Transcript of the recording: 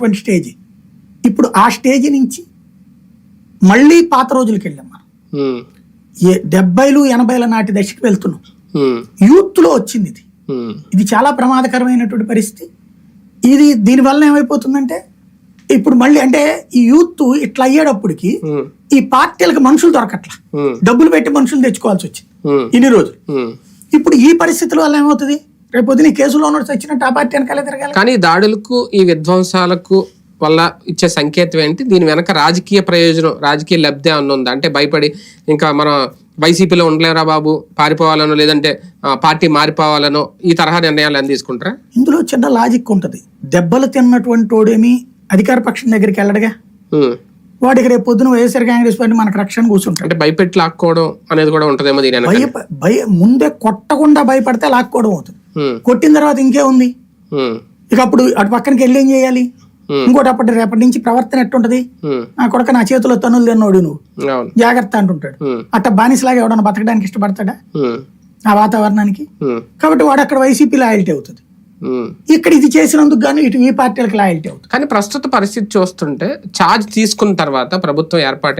ఉన్నటువంటి స్టేజ్. ఇప్పుడు ఆ స్టేజ్ నుంచి మళ్ళీ పాత రోజులకి వెళ్ళాం మనం ఏ డెబ్బైలు ఎనభైల నాటి దశకి వెళ్తున్నాం. ఉమ్, యూత్లో వచ్చింది ఇది. ఇది చాలా ప్రమాదకరమైనటువంటి పరిస్థితి. ఇది దీనివల్ల ఏమైపోతుందంటే ఇప్పుడు మళ్ళీ అంటే ఈ యూత్ ఇట్లా అయ్యేటప్పటికి ఈ పార్టీలకు మనుషులు దొరకట్లా. డబ్బులు పెట్టి మనుషులు తెచ్చుకోవాల్సి వచ్చింది. ఇన్ని రోజులు. ఇప్పుడు ఈ పరిస్థితుల వల్ల ఏమవుతుంది? రేపు పొద్దున ఈ కేసులో ఉన్న వచ్చినట్టు ఆ పార్టీ వెనకాలే తిరగాలి. కానీ ఈ దాడులకు ఈ విధ్వంసాలకు వల్ల ఇచ్చే సంకేతం ఏంటి? దీని వెనక రాజకీయ ప్రయోజనం రాజకీయ లబ్ధి ఏమన్నా ఉందా? అంటే భయపడి ఇంకా మనం వైసీపీలో ఉండలేరా బాబు? పారిపోవాలనో లేదంటే పార్టీ మారిపోవాలనో ఈ తరహా నిర్ణయాలు ఏమైనా తీసుకుంటారా? ఇందులో చిన్న లాజిక్ ఉంటుంది. దెబ్బలు తిన్నటువంటి వాడేమి అధికార పక్షం దగ్గరికి వెళ్ళడుగా. వాడికి రేపు పొద్దున వైఎస్ఆర్ కాంగ్రెస్ పార్టీ మనకు రక్షణ కూర్చుంటాడు అంటే భయపెట్టి లాక్కోవడం అనేది కూడా ఉంటదేమో దీని భయ భయ ముందే కొట్టకుండా భయపడితే లాక్కోవడం అవుతుంది. కొట్టిన తర్వాత ఇంకే ఉంది. ఇక అప్పుడు అటు పక్కనకి వెళ్ళి ఏం చేయాలి? ఇంకోటి అప్పటి రేపటి నుంచి ప్రవర్తన ఎట్టుంటది? నా కొడుక నా చేతిలో తన్నులు తిన్నోడు నువ్వు. జాగ్రత్త అంటుంటాడు. అట్ట బానిసలాగా ఎవడన్నా బతకడానికి ఇష్టపడతాడా? ఆ వాతావరణానికి? కాబట్టి వాడు అక్కడ వైసీపీ లాయల్టీ అవుతుంది. ఇక్కడ ఇది చేసినందుకు గాను ఇటు ఈ పార్టీలకు లాయల్టీ అవుతుంది. కానీ ప్రస్తుత పరిస్థితి చూస్తుంటే ఛార్జ్ తీసుకున్న తర్వాత ప్రభుత్వం ఏర్పాటు